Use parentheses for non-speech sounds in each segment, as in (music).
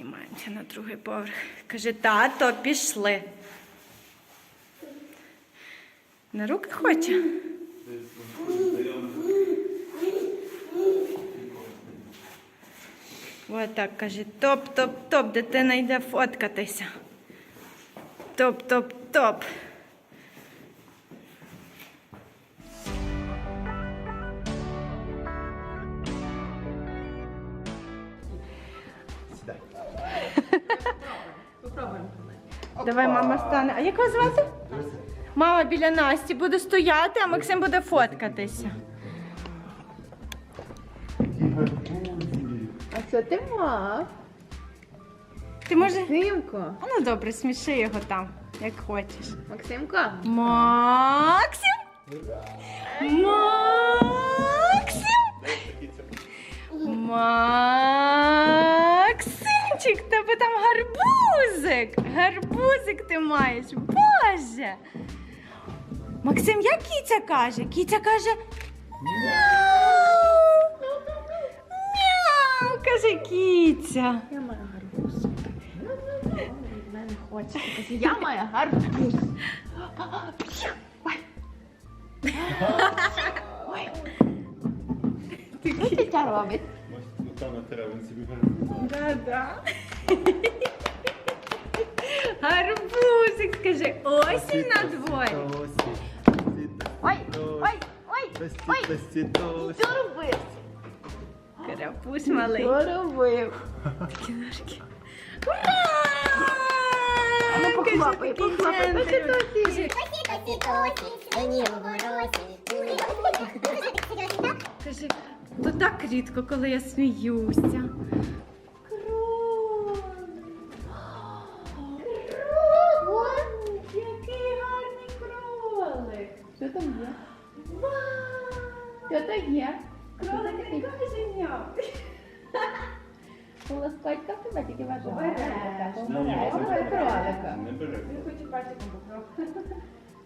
Піднімаємося на другий поверх. Каже, тато, пішли. На руки хоче? Ось так каже, топ-топ-топ, дитина йде фоткатися. Топ-топ-топ. Давай мама стане. А як вас звати? Мама біля Насті буде стояти, а Максим буде фоткатися. А що ти мав? Ти може. Максимко. А ну добре, сміши його там, як хочеш. Максимко. Максим! Максим! Максимчик, в тебе там гарбузик! Гарбузик ти маєш, Боже! Максим, як кіця каже? Кіця каже. Мяу! Мяу, каже кіця. Я маю гарбуз. Мене хоче. Я маю гарбуз. Ой. Що тітя робить? Ну там треба, він собі. Да-да. (laughs) Гарбузик, скажи, осінь на дворі. Ой, ой, ой, ой. Що робив? Карапуз малий. Що робив? Такі ножки. Ну Ура! такий? Кажи, то так рідко, коли я сміюся. Бери. Хочу пальчиком попробувати.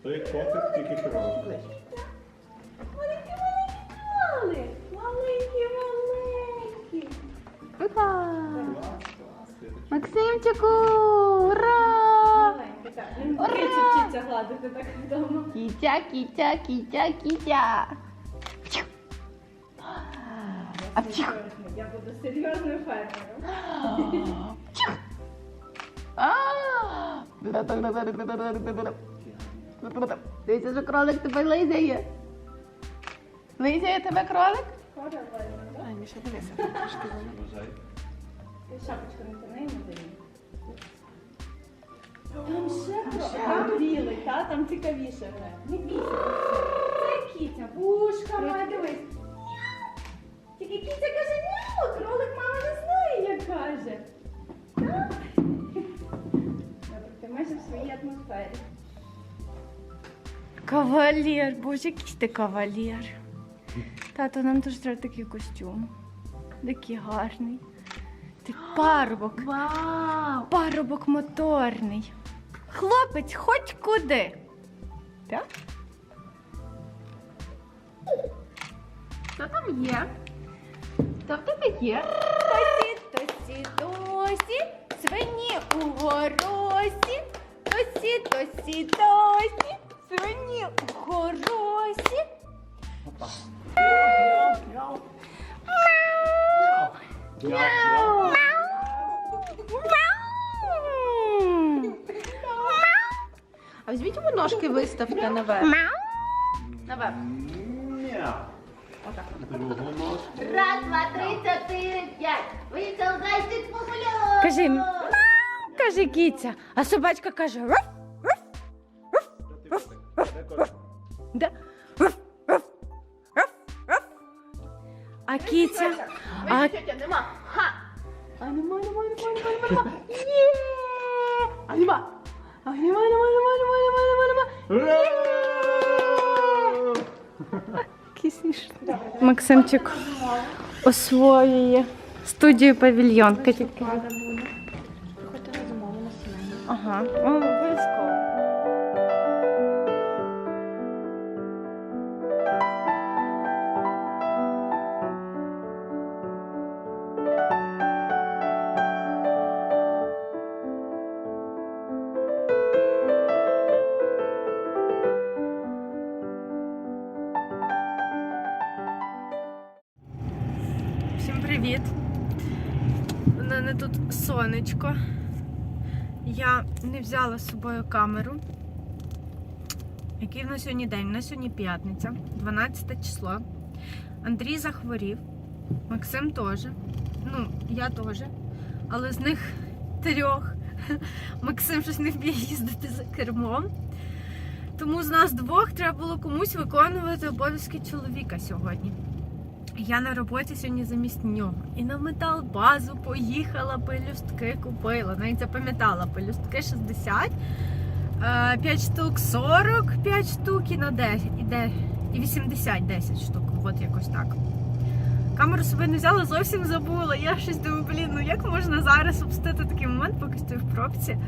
Той котик тільки кров. Маленький кролик. Маленький, маленький. Опа! Максимчику! Ура! Маленький, так. Він тричі вчиться гладити так вдома. Кітя, кітя, кітя, кітя. Я буду серйозним фермером. (gasps) Дивіться, що кролик тебе лизає. Лизає тебе кролик? Ані, ще дивися. Бажай. Ти шапочку не тяни, не дай. Там ще кролик. Там білий, та? Там цікавіше вже. Не бійся. Це кітя. Вушка має, дивись. Тільки кітя каже няу, кролик мама не знає, як каже. Своїй атмосфері. Кавалер, боже, який ти кавалер. Тато, нам теж треба такий костюм. Такий гарний. Ти парубок. Вау! Парубок моторний. Хлопець хоч куди. Так? Що там є? Що в тебе є? Тосі, тосі, тосі, свині у горосі. Тосі, тосі, тосі, свині у горосі. Мяу. А візьміть йому ножки виставте наверх. Наверх. Раз, два, три, чотири, п'ять. Вийшов зайчик погуляв. Кажи, каже кіця, а собачка каже руф, да, руф, руф, руф, руф. А кіця, а Тетя, нема. Ха! А нема, нема, нема, нема, нема. Є! А нема. А нема, нема, нема, нема, нема, нема, нема. Максимчик освоює студію павільйон. Зимову Ага, обов'язково. Привіт! У мене тут сонечко. Не взяла з собою камеру. Який в нас сьогодні день? У нас сьогодні п'ятниця, 12 число. Андрій захворів, Максим теж. Ну, я теж. Але з них трьох Максим щось не вміє їздити за кермом. Тому з нас двох треба було комусь виконувати обов'язки чоловіка сьогодні. Я на роботі сьогодні замість нього. І на металбазу поїхала, пелюстки купила. Навіть запам'ятала пелюстки 60, 5 штук 40, 5 штук і на 10, і, де, і 80 10 штук. От якось так. Камеру собі не взяла, зовсім забула. Я щось думаю, блін, ну як можна зараз обстити такий момент, поки стою в пробці.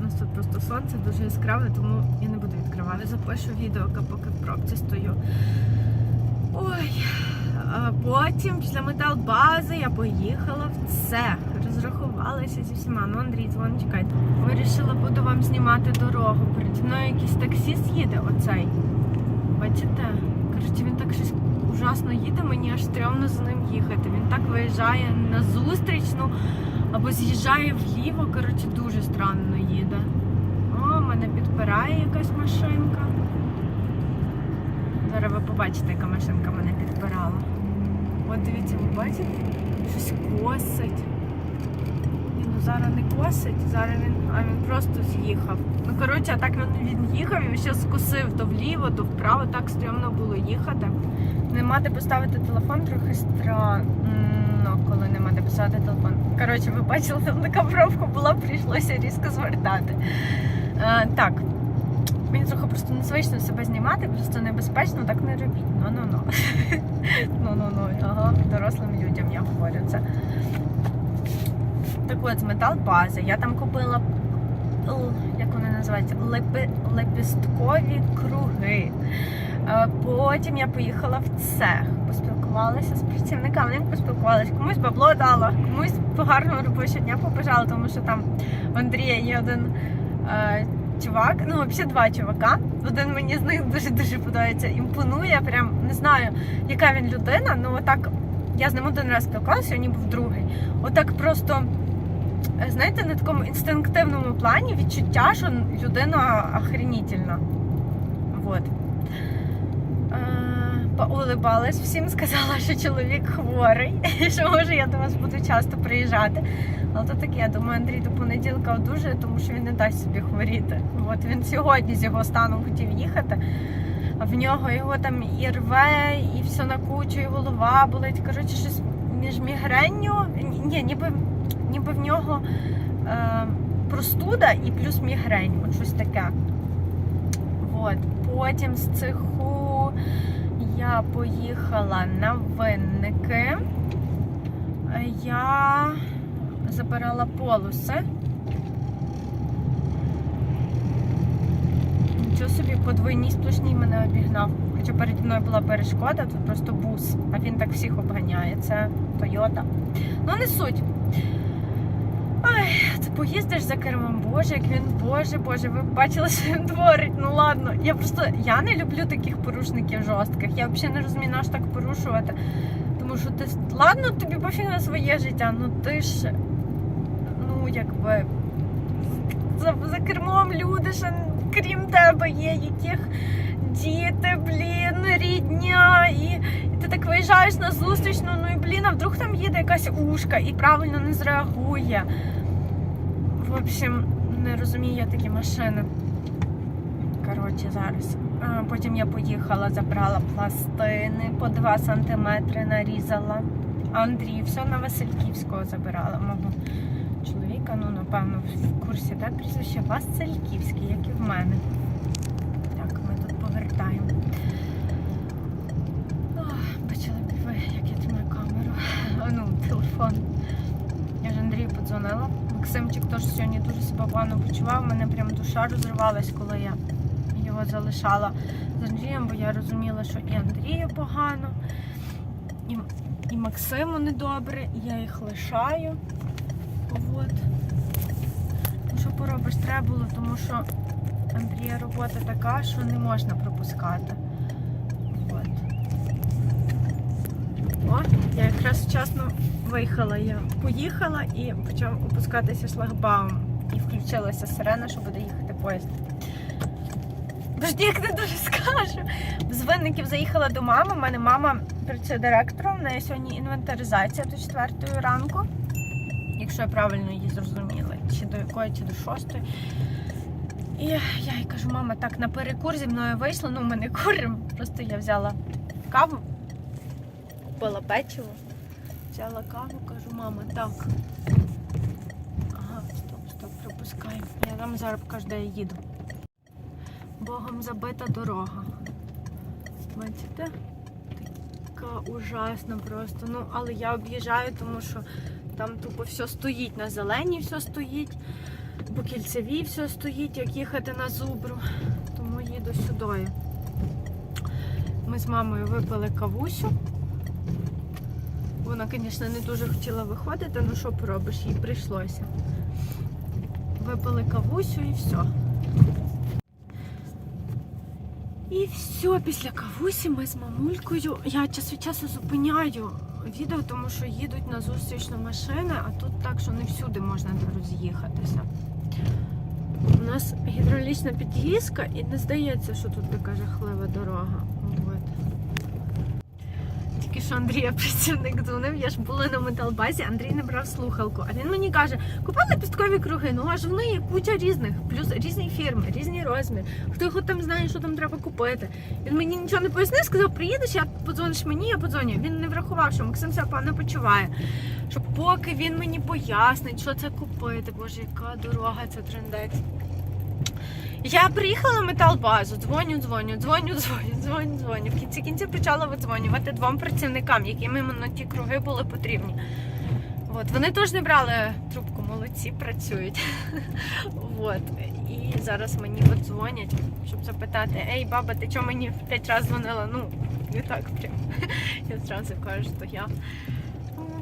У нас тут просто сонце дуже яскраве, тому я не буду відкривати. Запишу відео, поки в пробці стою. Ой. Потім після металбази я поїхала в цех. Розрахувалася зі всіма. Ну, Андрій, дзвон, чекайте. Вирішила, буду вам знімати дорогу. Переді мною якийсь таксіст їде оцей. Бачите? Коротше, він так щось ужасно їде, мені аж стрьомно за ним їхати. Він так виїжджає на зустрічну або з'їжджає вліво. Коротше, дуже странно їде. О, мене підпирає якась машинка. Зараз ви побачите, яка машинка мене підпирала. От дивіться, ви бачите? Щось косить. Ні, ну зараз не косить, зараз він, а він просто з'їхав. Ну коротше, а так він, він їхав і ще скосив то вліво, то вправо, так стрьомно було їхати. Нема де поставити телефон, трохи странно, коли нема де поставити телефон. Коротше, ви бачили, там така пробка була, прийшлося різко звертати. Е, так. Мені трохи просто незвично себе знімати, просто небезпечно, так не робіть. Ну-ну-ну. Ну-ну-ну. (laughs) Ага, дорослим людям я говорю це. Так от, металбази. Я там купила, як вони називаються, лепи, лепісткові круги. Е, Потім я поїхала в цех, поспілкувалася з працівниками, не поспілкувалася, комусь бабло дала, комусь гарного робочого дня побажала, тому що там Андрія є один е, чувак, ну взагалі два чувака. Один мені з них дуже-дуже подобається, імпонує. Прям не знаю, яка він людина. Ну отак я з ним один раз спілкувалася, він був другий. Отак просто. е, Знаєте, на такому інстинктивному плані відчуття, що людина охренітельна. Вот. Поулибалась всім, сказала, що чоловік хворий, (laughs) що може я до вас буду часто приїжджати. Але то таке, я думаю, Андрій до понеділка одужає, тому що він не дасть собі хворіти. От він сьогодні з його станом хотів їхати, а в нього його там і рве, і все на кучу, і голова болить. Коротше, щось між мігренню. Ні, ніби, ніби в нього е, простуда і плюс мігрень. От щось таке. От. Потім з цеху я поїхала на винники. Я забирала полоси. Нічого собі по двойній сплошній мене обігнав. Хоча переді мною була перешкода, тут просто бус, а він так всіх обганяє. Це Тойота. Ну, не суть. Це поїздиш за кермом, боже, як він, боже, боже, ви бачили, що він творить. Ну ладно. Я просто я не люблю таких порушників жорстких. Я взагалі не розумію, наш так порушувати. Тому що ти ладно, тобі пофіг на своє життя, ну ти ж ну якби за, за кермом люди ще крім тебе є, яких діти, блін, рідня, і ти так виїжджаєш на зустріч, ну, ну і блін, а вдруг там їде якась ушка і правильно не зреагує. В общем, не розумію я такі машини. Коротше, зараз. А, Потім я поїхала, забрала пластини по 2 сантиметри нарізала. Андрій все на Васильківського забирала. Мого чоловіка, ну, напевно, в курсі, так, прізвище Васильківський, як і в мене. Так, ми тут повертаємо. Б ви, як я тримаю камеру. Ну, телефон. Я ж Андрію подзвонила. Максимчик теж сьогодні дуже себе погано почував. Мене прям душа розривалась, коли я його залишала з Андрієм, бо я розуміла, що і Андрію погано, і, і Максиму недобре, і я їх лишаю. От. Ну, Що поробиш, треба було, тому що Андрія робота така, що не можна пропускати. От. О, я якраз вчасно виїхала. Я поїхала і почав опускатися шлагбаум. І включилася сирена, що буде їхати поїзд. Боже, як не дуже скажу. З винників заїхала до мами. У мене мама працює директором. В неї сьогодні інвентаризація до 4 ранку. Якщо я правильно її зрозуміла, чи до якої, чи до шостої. І я їй кажу, мама, так на перекур зі мною вийшло, ну ми не куримо. Просто я взяла каву, купила печиво, взяла каву, кажу, мама, так. Ага, стоп, стоп, пропускаємо. Я вам зараз покажу, де я їду. Богом забита дорога. Бачите? Така ужасна просто. Ну, але я об'їжджаю, тому що там тупо все стоїть на зеленій, все стоїть. По кільцевій все стоїть, як їхати на зубру. Тому їду сюди. Ми з мамою випили кавусю. Вона, звісно, не дуже хотіла виходити, ну що поробиш, їй прийшлося. Випили кавусю і все. І все, після кавусі ми з мамулькою. Я час від часу зупиняю відео, тому що їдуть на зустрічну машини, а тут так, що не всюди можна роз'їхатися. У нас гідравлічна під'їздка і не здається, що тут така жахлива дорога. От. Тільки що Андрія (laughs) працівник дзвонив, я ж була на металбазі, Андрій не брав слухалку. А він мені каже, купили пісткові круги, ну аж в неї куча різних, плюс різні фірми, різні розміри. Хто його там знає, що там треба купити. Він мені нічого не пояснив, сказав, приїдеш, я подзвониш мені, я подзвоню. Він не врахував, що Максим себе погано почуває. Що поки він мені пояснить, що це купити. Боже, яка дорога, це трендець. Я приїхала на металбазу, дзвоню, дзвоню, дзвоню, дзвоню, дзвоню, дзвоню. В кінці кінці почала видзвонювати двом працівникам, яким іменно ті круги були потрібні. От, вони теж не брали трубку, молодці, працюють. (laughs) От. І зараз мені дзвонять, щоб запитати, ей, баба, ти чого мені в п'ять разів дзвонила? Ну, не так прям. (laughs) Я зразу кажу, що я.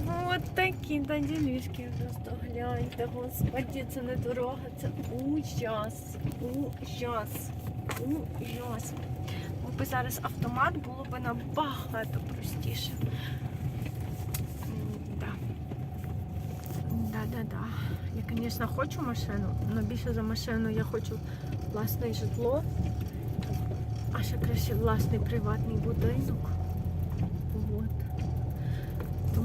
От такі та ділішки просто гляньте, господі, це не дорога, це ужас, ужас, ужас. Якби зараз автомат було б набагато простіше. Да. Да, да, да. Я, звісно, хочу машину, але більше за машину я хочу власне житло, а ще краще власний приватний будинок.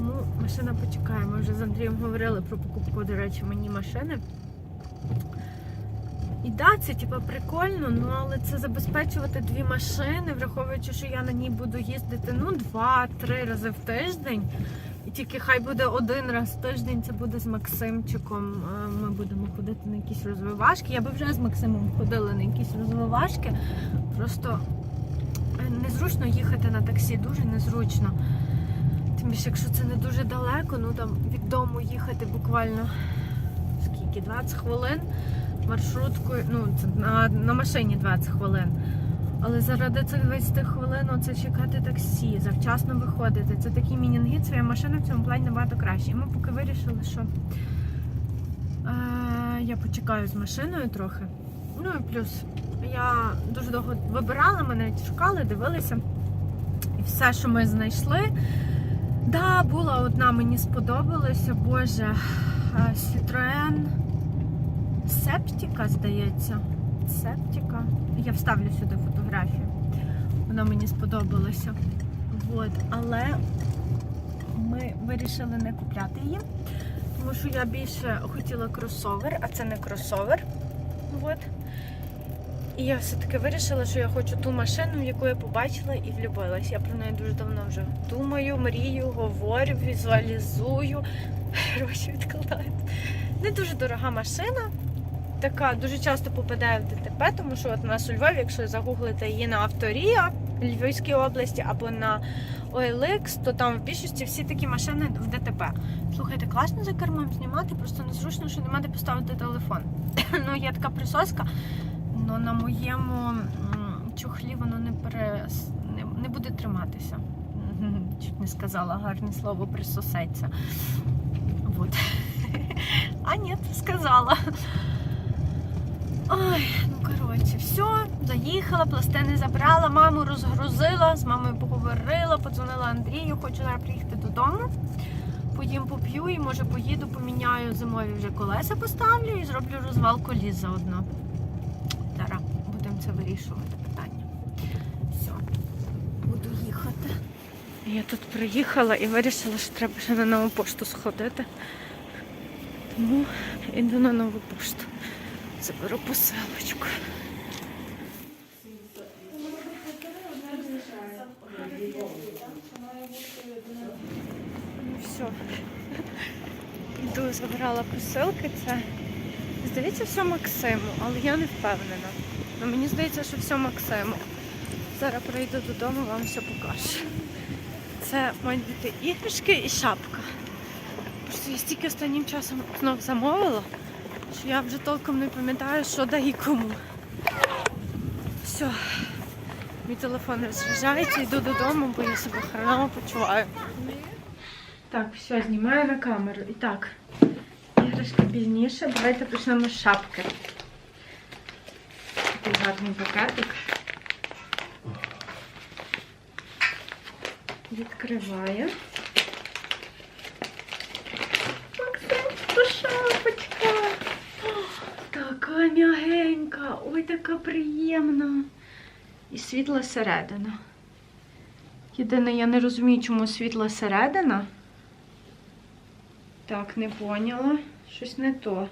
Тому машина почекає. Ми вже з Андрієм говорили про покупку, до речі, мені машини. І да, це типа прикольно, ну але це забезпечувати дві машини, враховуючи, що я на ній буду їздити ну два-три рази в тиждень. І тільки хай буде один раз в тиждень, це буде з Максимчиком. е, Ми будемо ходити на якісь розвивашки. Я би вже з Максимом ходила на якісь розвивашки. Просто е, незручно їхати на таксі, дуже незручно. Тим більше, якщо це не дуже далеко, ну там від дому їхати буквально скільки? 20 хвилин маршруткою, ну на, на машині 20 хвилин. Але заради цих 20 хвилин це чекати таксі, завчасно виходити. Це такий мінінгіт, своя машина в цьому плані набагато краще. І ми поки вирішили, що е, я почекаю з машиною трохи. Ну і плюс я дуже довго вибирала, навіть шукали, дивилися. І все, що ми знайшли. Да, була одна, мені сподобалася, боже, Citroen Септіка, здається. Септіка. Я вставлю сюди фотографію. Вона мені сподобалася. От. Але ми вирішили не купляти її, тому що я більше хотіла кросовер, а це не кросовер. От. І я все-таки вирішила, що я хочу ту машину, яку я побачила і влюбилась. Я про неї дуже давно вже думаю, мрію, говорю, візуалізую, гроші відкладаю. Не дуже дорога машина. Така дуже часто попадає в ДТП, тому що от у нас у Львові, якщо загуглити її на Авторія Львівській області або на OLX, то там в більшості всі такі машини в ДТП. Слухайте, класно за кермом знімати, просто незручно, що нема де поставити телефон. (clears throat) ну, є така присоска, але на моєму чохлі воно не, перес... не, не буде триматися. (laughs) Чуть не сказала гарне слово присосеться. Вот. (laughs) А ні, сказала. Ой, ну коротше, все, заїхала, пластини забрала, маму розгрузила, з мамою поговорила, подзвонила Андрію, хочу зараз приїхати додому. Поїм поп'ю і може поїду, поміняю зимові вже колеса поставлю і зроблю розвал коліс заодно. Це вирішувати питання. Все, буду їхати. Я тут приїхала і вирішила, що треба ще на нову пошту сходити. Тому йду на нову пошту. Заберу посилочку. Ну все. Йду, забрала посилки. Це здається, все Максиму, але я не впевнена. Ну, мені здається, що все Максиму. Зараз прийду додому, вам все покажу. Це мають бути іграшки і шапка. Просто я стільки останнім часом знов замовила, що я вже толком не пам'ятаю, що да і кому. Все. Мій телефон розряджається, йду додому, бо я себе хреново почуваю. Так, все, знімаю на камеру. І так, іграшки більніше. Давайте почнемо з шапки. Гарний пакетик. Відкриваю. Максимська шапочка. О, Така м'ягенька. Ой, така приємна. І світла середина. Єдине, я не розумію, чому світла середина. Так, не поняла. Щось не то.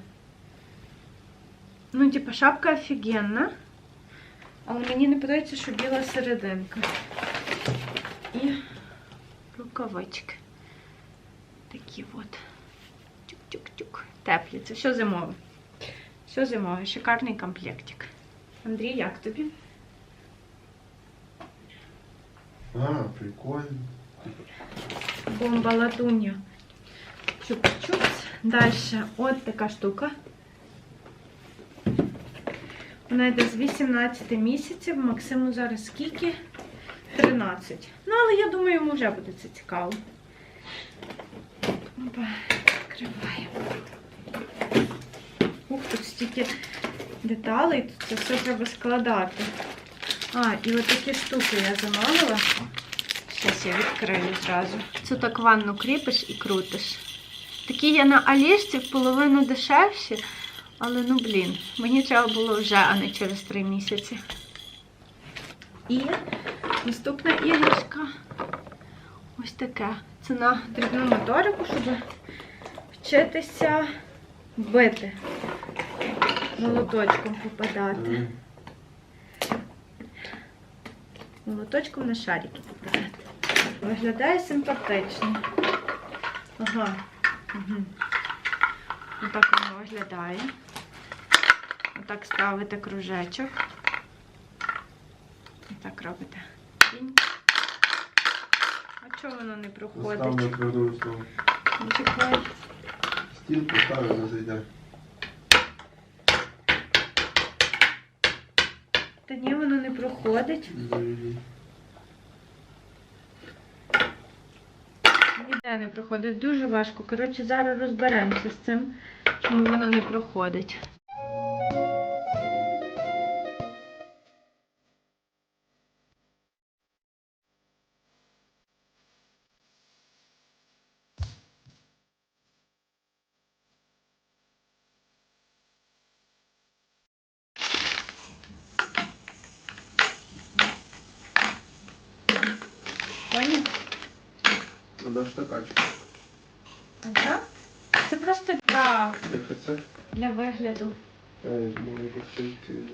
Ну, типа, шапка офігенна. Але мені не подобається, що біла серединка. І рукавички. Такі от. Тюк-тюк-тюк. Теплі. Це все зимове. Все зимове. Шикарний комплектик. Андрій, як тобі? А, прикольно. Бомба латуня. Чуп-чупс. Далі от така штука. Вона йде з 18 місяців. Максиму зараз скільки? 13. Ну, але я думаю, йому вже буде це цікаво. Опа, відкриваємо. Ух, тут стільки деталей, тут це все треба складати. А, і от такі штуки я замовила. Зараз я відкрию зразу. Це так ванну кріпиш і крутиш. Такі є на Алішці в половину дешевші, але ну блін, мені треба було вже, а не через три місяці. І наступна іграшка ось таке. Це на дрібну моторику, щоб вчитися бити. Молоточком попадати. Молоточком на шарики попадати. Виглядає симпатично. Ага. Угу. Отак воно виглядає. Отак ставите кружечок. Отак робите. А чого воно не проходить? Чекай. Стіл поставив, не зайде. Та ні, воно не проходить. Ніде не проходить. Дуже важко. Коротше, зараз розберемося з цим, чому воно не проходить.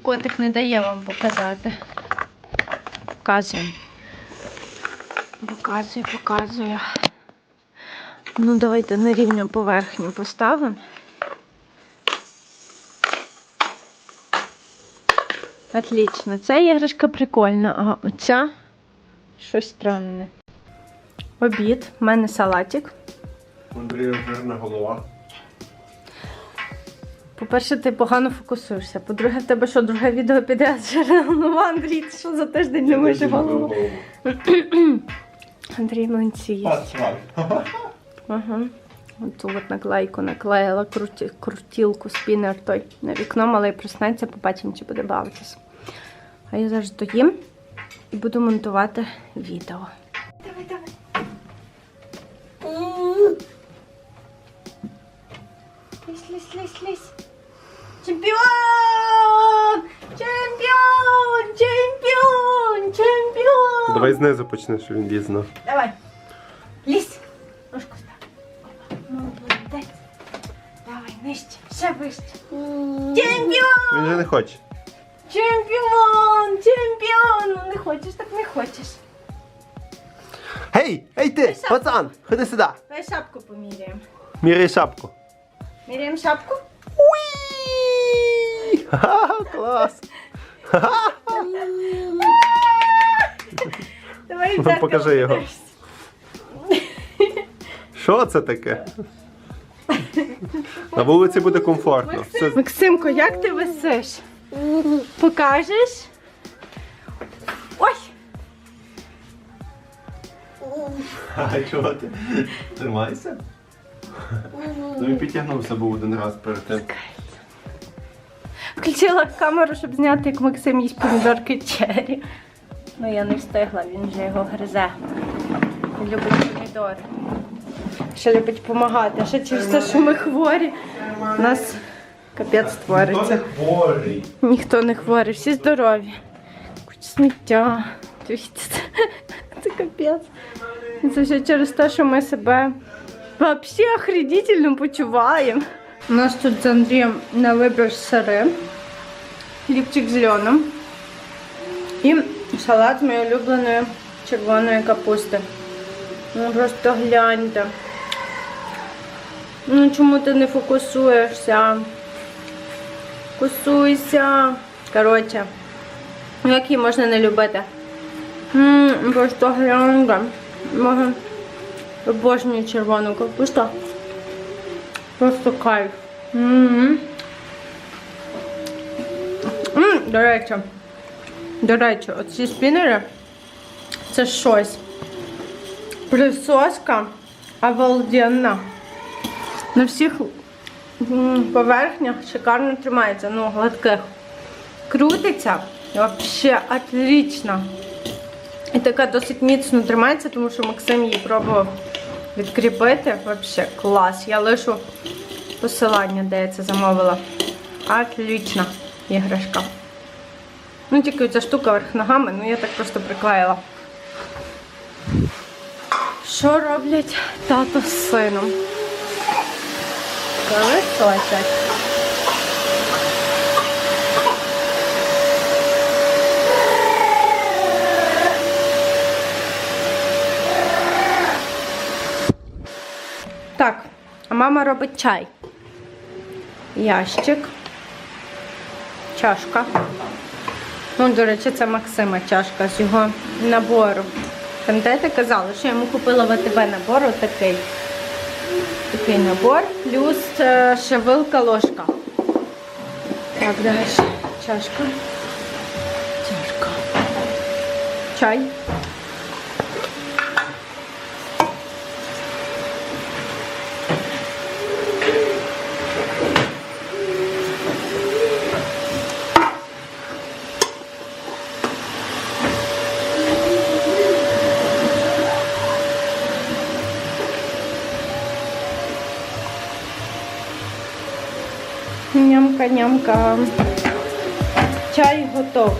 Котик не дає вам показати. Показує. Показує, показує. Ну, давайте на рівню поверхню поставимо. Отлично. Ця іграшка прикольна, а оця щось странне. Обід. У мене салатик. Андрія жирна голова. По-перше, ти погано фокусуєшся. По-друге, в тебе що, друге відео піде Ну, Андрій, ти що за тиждень не миєш? Андрій Монці є. Ага. От наклейку наклеїла крутілку спінер той на вікно, малий проснеться, побачимо, чи буде бавитись. А я зараз доїм і буду монтувати відео. Давай, давай. Лізь, лізь, лізь, лізь. Чемпіон! Чемпіон! Чемпіон! Чемпіон! Давай знизу почни, щоб він дізнав. Давай. Лізь. Ножку став. Молодець. Давай, нижче. Ще вище. Чемпіон! Він же не хоче. Чемпіон! Чемпіон! Ну не хочеш, так не хочеш. Гей! Ей ти! Пацан! Ходи сюди! Давай шапку поміряємо. Міряй шапку. Міряємо шапку? Ха-ха, (laughs) клас! Ха-ха! Давай в покажи його. подивишся. Що це таке? На вулиці буде комфортно. Максимко, як ти висиш? Покажеш? Ой! А чого ти? Тримайся. Ну він підтягнувся був один раз перед тим. Включила камеру, щоб зняти, як Максим їсть помідорки черрі. Ну я не встигла, він вже його гризе. Він любить помідори. Ще любить допомагати. Ще через те, що ми хворі. У нас капець твориться. хворий. Ніхто не хворий, всі здорові. Куча сміття. Дивіться, це, це капець. Це все через те, що ми себе взагалі охренительно почуваємо. У нас тут з Андрієм на вибір сири, хлібчик з льоном і салат з моєї улюбленої червоної капусти. Ну просто гляньте. Ну чому ти не фокусуєшся? Кусуйся. Коротше, як її можна не любити? Ммм, просто гляньте. Обожнюю червону капусту. Просто кайф. М. М, До речі, до речі, оці спінери це щось. Присоска обалденна. На всіх поверхнях шикарно тримається, ну, гладких. Крутиться вообще отлично. І така досить міцно тримається, тому що Максим її пробував відкріпити. Вообще клас. Я лишу посилання, де я це замовила. Отлічна іграшка. Ну, тільки ця штука верх ногами, ну я так просто приклеїла. Що роблять тато з сином? Колесочок. Так, а мама робить чай. Ящик. Чашка. Ну, до речі, це Максима чашка з його набору. Пам'ятаєте, казала, що я йому купила в АТБ набор отакий. Такий набор, плюс е, ще вилка ложка. Так, далі. Чашка. Чашка. Чай. Нямка, нямка. Чай готов.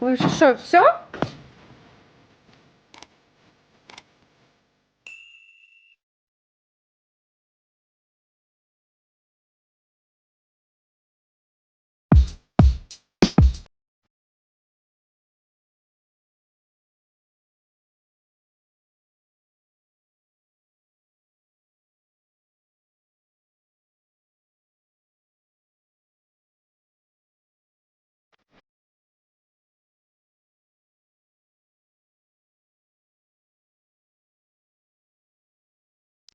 Ви що, все?